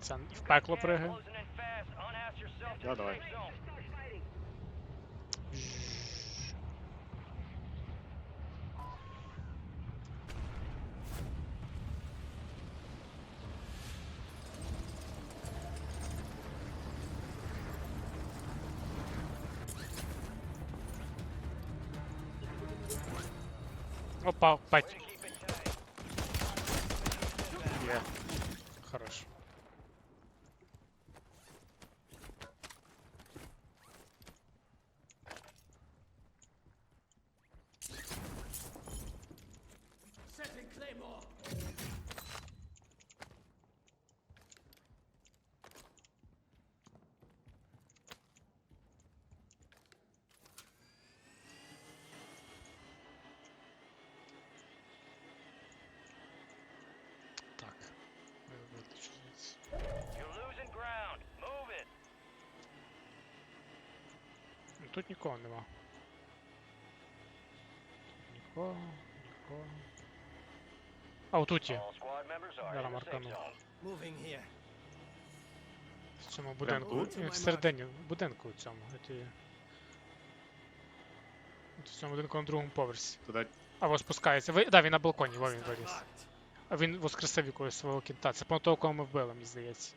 Це в пекло пригає. Да, давай. Опа, пать. Є. Хорош. Так. Е, виключу звідси. Ну, Тут нікого нема. Нікого, нікого. А, отут є. Зараз маркану. В цьому будинку. тут? Всередині в будинку у цьому. В цьому будинку на другому поверсі. Туди А ось спускається. Ви... Да, він на балконі, во він locked. А він воскресив якогось свого кінта. Це по того, кого ми вбили, мені здається.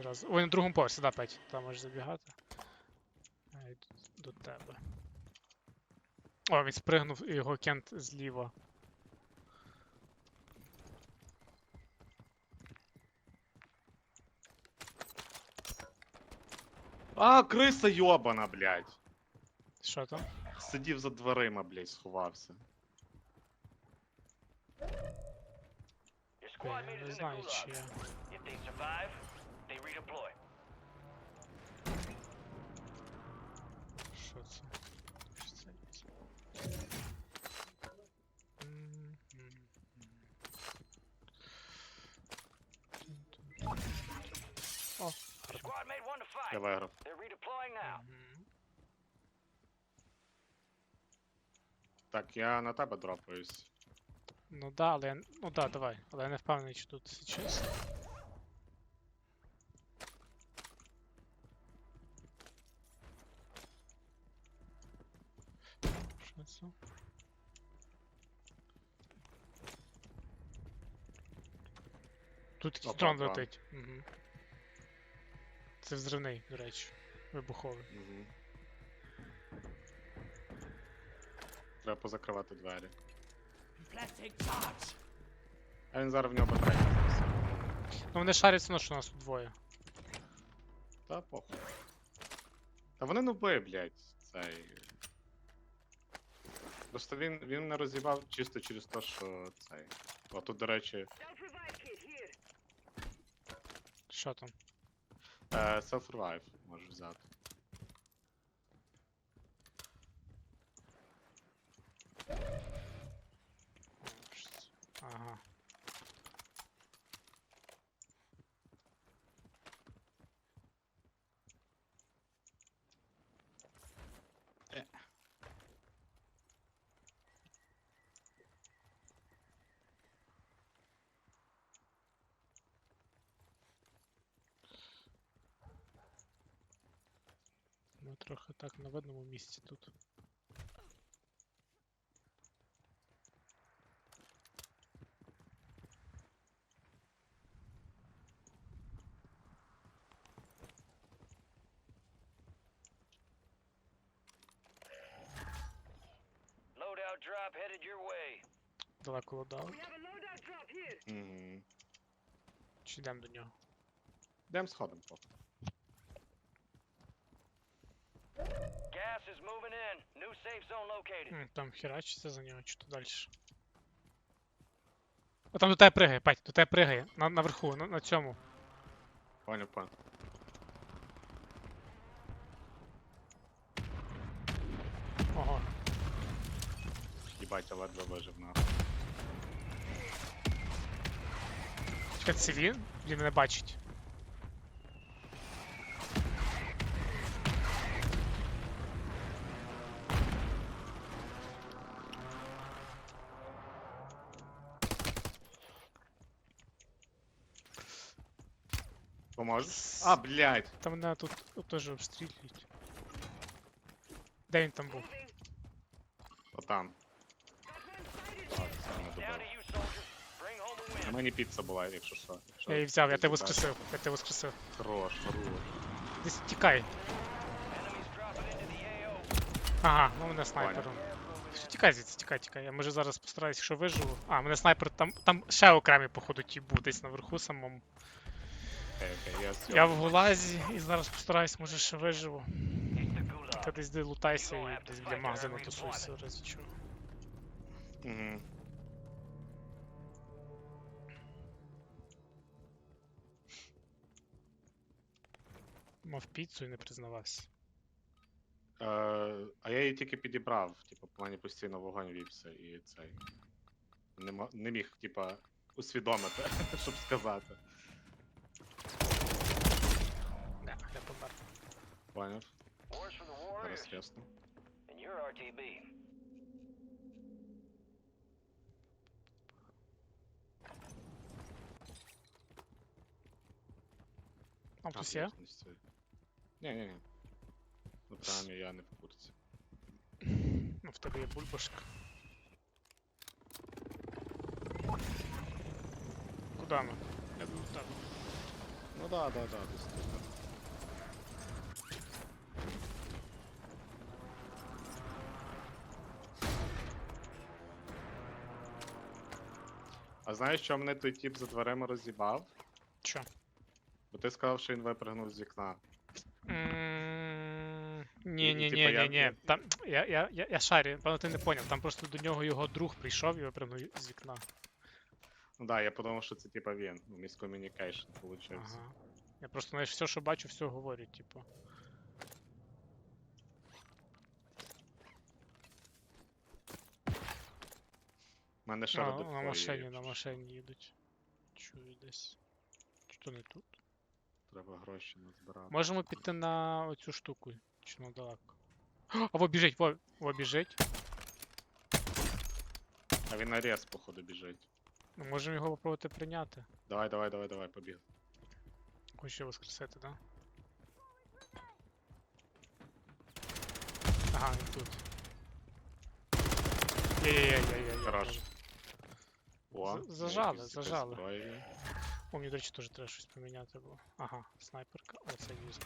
Зразу. Ой, на другому поверсі, да, Петь. Там можеш забігати. А, до тебе. О, він спригнув і його кент зліва. А, криса йобана, блядь. Що там? Сидів за дверима, блядь, сховався. Блін, я не знаю, чи я. Що це? Мгм. Так, я на тебе дропаюсь. Ну да, але я... Ну да, давай. Але я не впевнений, чи тут чесно. Що це? Тут якийсь дрон летить. Угу. Це взривний, до речі. Вибуховий. Угу. Треба позакривати двері. А він зараз в нього батарейка зараз. Ну вони шаряться, ну що нас тут двоє. Та похуй. Та вони нуби, блядь, цей. Просто він, він не розібав чисто через те, що цей. О, тут, до речі, Що там? Е, self-revive можеш взяти. Що це? Ага. Ми трохи так на видному місці тут. Loadout drop headed your way. Далеко лодав. Чи йдемо до нього? Йдемо сходом поки. Gas is moving in. New safe zone located. Там херачиться за нього, чи то далі. О, там до тебе пригає, Пать, до тебе пригає. На, наверху, на, на цьому. Понял, понял. Ого. Їбать, я ледве вижив нахуй. Чекай, це він? Він мене бачить. Поможеш? А, блядь. Та мене тут тут теж обстрілюють. Де він там був? Отам. Так, це не На win. мені піца була, якщо що. Якщо Я її взяв, я ти тебе воскресив, я тебе воскресив. Хорош, хорош. Десь тікай. Ага, ну мене снайпером. Все, тікай звідси, тікай, тікай. Я може зараз постараюсь, якщо виживу. А, мене снайпер там. Там ще окремий, походу, ті був десь наверху самому. Окей, окей, я Я в гулазі і зараз постараюсь, може ще виживу. Ти десь де лутайся і десь біля магазину тусуйся, в разі чого. Угу. Мав піцу і не признавався. Е, а я її тільки підібрав, типу, по мені постійно вогонь вівся і цей. Не, мо- не міг, типа, усвідомити, щоб сказати. Не, я помер. Поняв? Wars for the Зараз Warriors, ясно. and you're RTB. Там хтось є? Ні, ні, ні. Ну прям я не в курсі. Ну, в тебе є бульбашка. Куда ми? Я думаю. Так. Ну да, да, да, десь А знаєш, що мене той тіп за дверима роз'їбав? Чо? Бо ти сказав, що він випрыгнув з вікна. Ні, ні, ні, ні, ні. Там я, я, я, я шарю, певно, ти не поняв. Там просто до нього його друг прийшов і випрыгнув з вікна. Ну да, я подумав, що це типа він. Ну, міскомунікейшн получився. Ага. Я просто знаєш, все, що бачу, все говорю, типу. Мене ще А, на машині, на машині їдуть. Чую десь. Чи то не тут? Треба гроші назбирати. Можемо піти на оцю штуку, чи на далеко. А во біжить, во, во біжить. А він на рез, походу, біжить. Ми можемо його попробувати прийняти. Давай, давай, давай, давай, побіг. Хоче воскресити, да? Ага, він тут. Є-є-є-є-є. Хорош. О, зажали, якісь- якась зажали. зброя. О, мені, до речі, теж треба щось поміняти було. Ага, снайперка, оце візьму.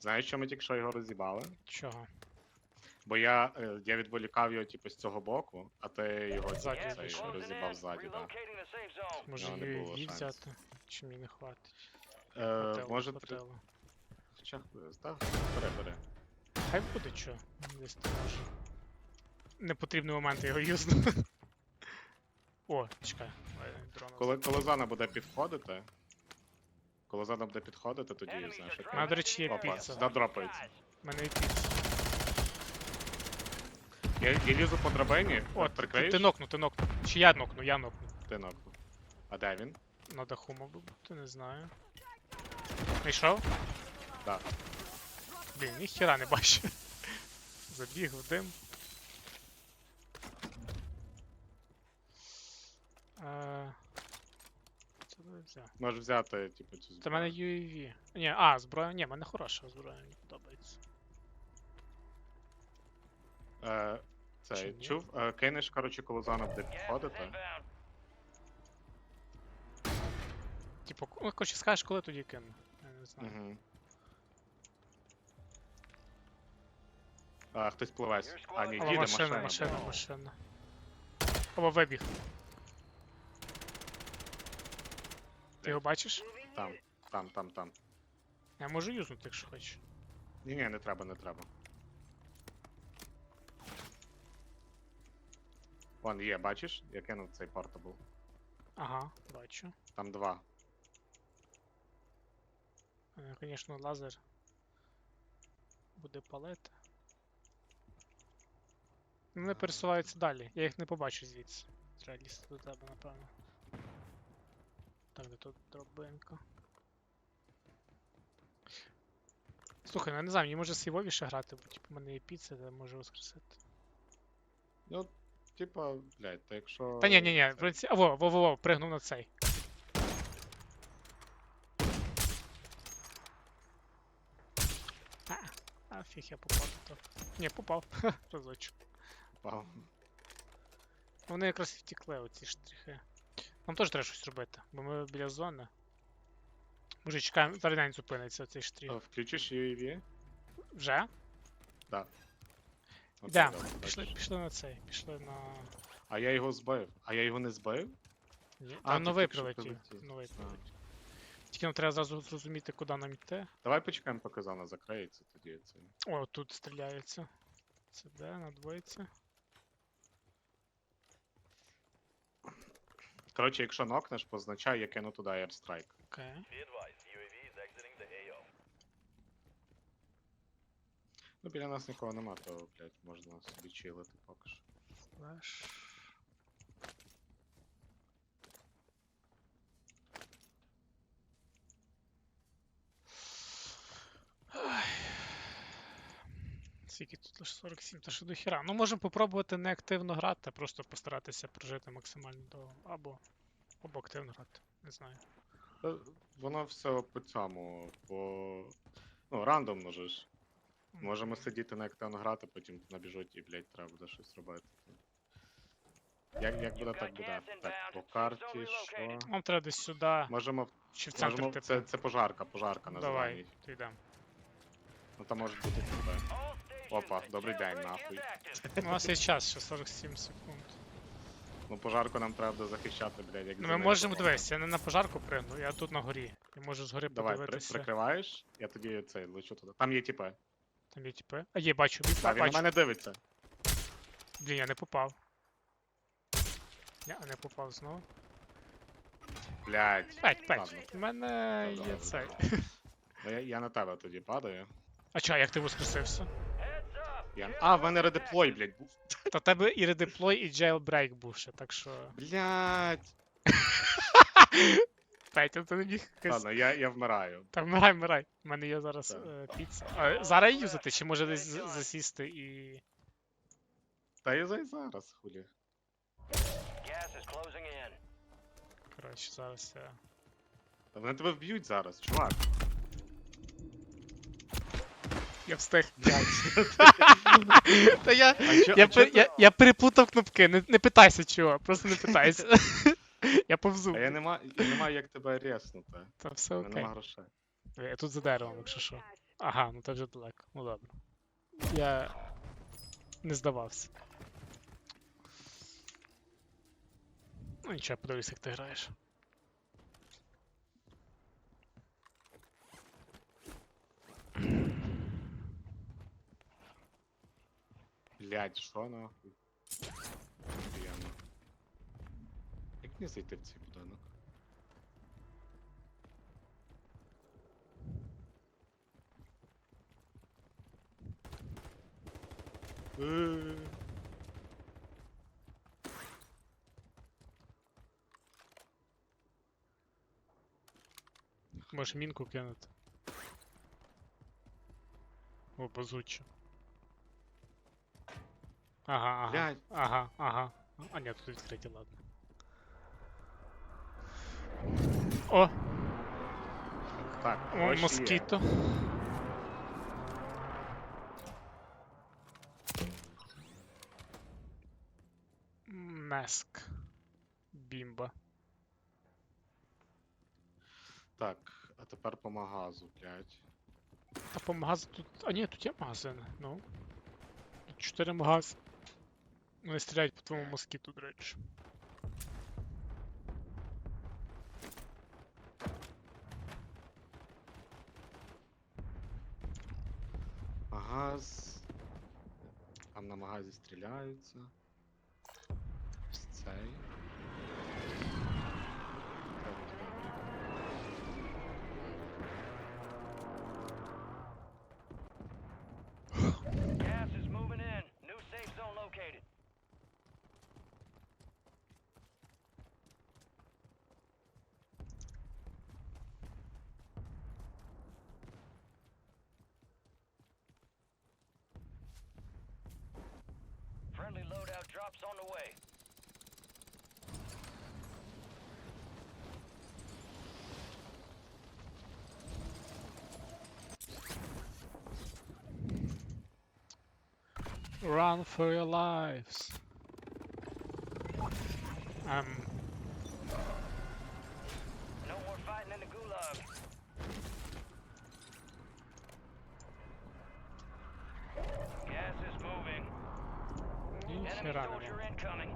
Знаєш, що ми тільки що його роз'їбали? Чого? Бо я, е, я відволікав його типу з цього боку, а ти його Ззаді типу, Gas цей, зайшов. closing ззаді, так. Може не її було її шансів. взяти? Чи мені не хватить? Е, Хватило, може, три... Хоча, так, бери, бери. Хай буде що. Десь там може. Непотрібний момент я його юзну. О, чекай. дрона Коли, коли зона буде підходити, коли зона буде підходити, тоді, знаєш, як... У мене, до речі, є Опа, піца. сюди дропається. У мене є піца. Я, я лізу по драбині, О, ти, прикриєш? ти нокну, ти нокну. Чи я нокну, я нокну. Ти нокнув. А де він? На даху мав би бути, не знаю. Знайшов? Так. Блін, ніхіра не бачу. Забіг в дим. Е, Це би взяв. Можеш взяти, типу, цю Це в мене. UAV. Ні, а, зброя. Ні, в мене хороша зброя, мені подобається. Е, Чи цей, ні? чув? Е, кинеш, коротше, коли зона буде gas підходити. Типу, ну, коротше, скажеш, коли тоді кину. Я не знаю. Угу. А, хтось пливе. А, ні, Або їде машина, машина. машина, да. машина. Або вибіг. Ти його бачиш? Там, там, там, там. Я можу юзнути, якщо хочеш. Ні, ні, не треба, не треба. Вон є, бачиш? Я кинув цей портабл. Ага, бачу. Там два. Е, Звісно, лазер буде палити. Вони пересуваються далі. Я їх не побачу звідси. Треба лізти до тебе, напевно. Так, де тут дробинка. Слухай, ну я не знаю, мені може сейвовіше грати, бо типу в мене є піца, де можу воскресити. Ну, типа, блядь, та якщо. Та ні, ні, ні, в принципі. А во, во, во, во, пригнув на цей. А, а фіг я попав то. Ні, попав. Разочок. Вау. Вони якраз втікли, оці штрихи. Нам теж треба щось робити, бо ми біля зони. Може чекаємо, зараз день зупиниться цей штрих. А, Включиш UAV? Вже? Да. Оце Да, добре, пішли, пішли на цей, пішли на. А я його збив. А я його не збив? Ні, А, Там новий прилетів. прилетів. Новий прилетів. Тільки нам треба зразу зрозуміти, куди нам йти. Давай почекаємо, поки зона закриється, тоді це. О, тут стріляється. Це де, на двоїці. Коротше, якщо нокнеш, позначай, я кину туди airstrike. Окей. Ну, біля нас нікого нема, то, блядь, можна собі чилити поки що. Флеш. Скільки тут лише 47, та що до хіра. Ну, можемо попробувати не активно грати, а просто постаратися прожити максимально довго. Або, або активно грати. Не знаю. Та Воно все по цьому, по. Ну, рандомно же ж. Можемо сидіти на активно грати, потім набіжуть і, блядь, треба буде щось робити. Як, як буде, так буде. Так, по карті, що? Нам треба десь сюди, Можемо, чи в центр можемо типу. це, це пожарка, пожарка на Давай, то йдемо. Ну там може бути тебе. Опа, добрий день, нахуй. У нас є час, ще 47 секунд. Ну пожарку нам треба захищати, блядь, як Ну, ми можемо дивись, я не на пожарку пригну, я тут на горі. Я можу згори Давай, при, подивитися. прикриваєш, я тоді цей лечу туди. Там є тіпи. Там є типи. А є, бачу, бі- А він на бачу. мене дивиться. Блін, я не попав. Я не попав знову. Блядь. П'ять, п'ять. Ладно. У мене є цей. Ну, я, я на тебе тоді падаю. А чо, як ти воскресився? Я... А, в мене редеплой, блядь, був. Та тебе і редеплой, і jailbreak був ще, так що. Блядь. Петя, ти не міг якось. Ладно, я, я вмираю. Та вмирай, вмирай. У мене є зараз Так. е, піца. А, зараз її юзати, чи може десь з- засісти і. Та я за- зараз, хулі. Gas is closing in. Коротше, зараз я. Та вони тебе вб'ють зараз, чувак. Я встиг. Та я. Я, переплутав кнопки, не, не питайся чого, просто не питайся. я повзу. А я не маю, я не маю як тебе резнути. Та все окей. нема грошей. Я тут за деревом, якщо що. Ага, ну це вже далеко. Ну добре. Я не здавався. Ну нічого, подивись, як ти граєш. Блядь, що нахуй? Охуєнно. Як мені зайти в цей будинок? Е. Можеш мінку кинути. О, базуче. Ага, ага. Блядь. Ага, ага. А ні, тут відкриті, ладно. О, Так, о є. москіто. Меск. Бімба. Так, а тепер по магазу, блядь. А по магазу тут. А ні, тут є магазини, ну. Тут чотири магазини. Вони стріляють по твоєму москіту, до речі. Магаз. Там на магазі стріляються. Ось цей. Run for your lives. Um, No more fighting in the gulag. Gas is moving. Enemy ніхера нема. soldier incoming.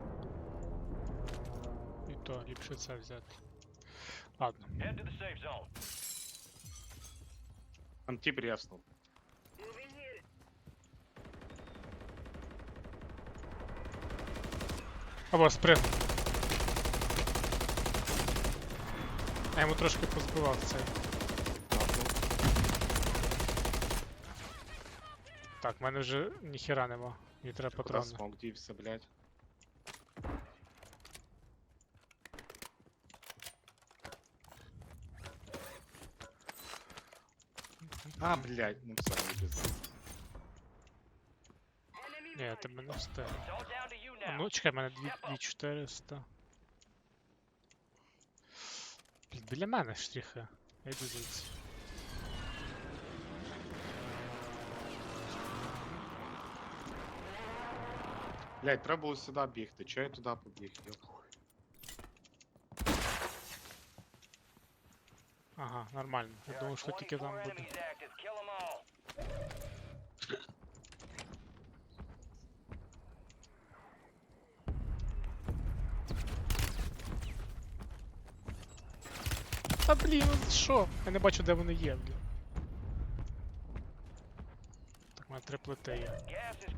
І то ліпше це взяти. Ладно. Head to the safe zone. Там тіп Або сприг. Я йому трошки позбивав цей. Напнув. Так, в мене вже ніхера нема. Мені треба Куди патрони. смок дівся, блядь? А, блядь, ну все, не пізда. Ні, я тебе не встиг. It's all down to you А, now. Ну, чекай, в мене 2400. Блін, біля мене штрихи. Я йду звідси. Блядь, треба було сюди бігти. Чого я туди побіг? Йоп. Ага, нормально. Я There думав, are що тільки 24 там буде. Та блін, ну що? Я не бачу, де вони є, блін. Так, у мене три плити є. Gas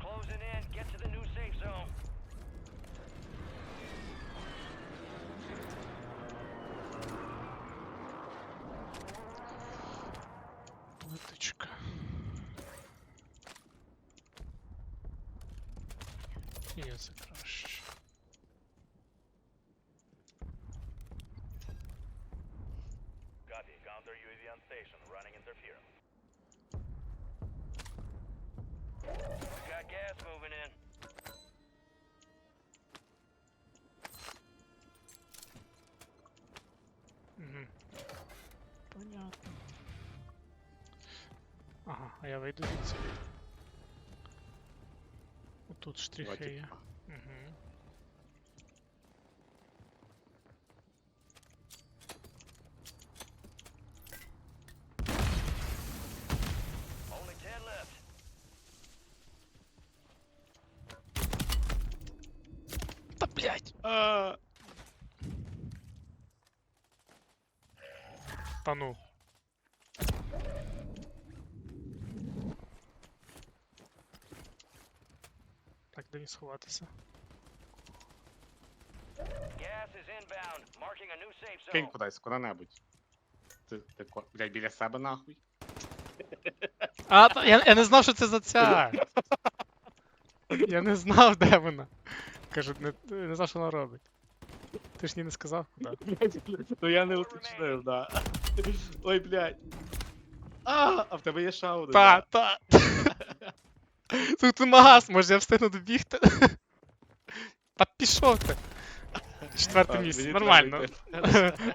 я вийду звідси. Отут Два штрихи є. тіпа. Угу. Only 10 left. Та блять! А, Та ну. Так, де мені сховатися? Кинь кудись, куди-небудь. Ти, ти, ко- блядь, біля себе нахуй. А, та, я, я не знав, що це за ця. Я не знав, де вона. Кажу, не, не знав, що вона робить. Ти ж мені не сказав, куди. Ну я не уточнив, да. Ой, блядь. А, а в тебе є шауда. Та, та. Тут магаз, може я встигну добігти. Та пішов ти. Четверте місце, нормально.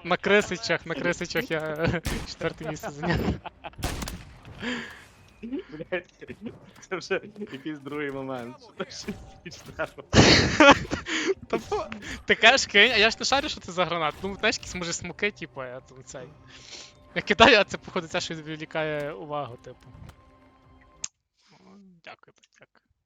На кресичах, на кресичах я е, четверте місце зайняв. Блядь, це вже якийсь другий момент. Ти кажеш кинь, а я ж не шарю, що це за гранат. Ну, знаєш, якісь може смоки, типу, я там цей. Я кидаю, а це походу це що відволікає увагу, типу. Дякую, дякую.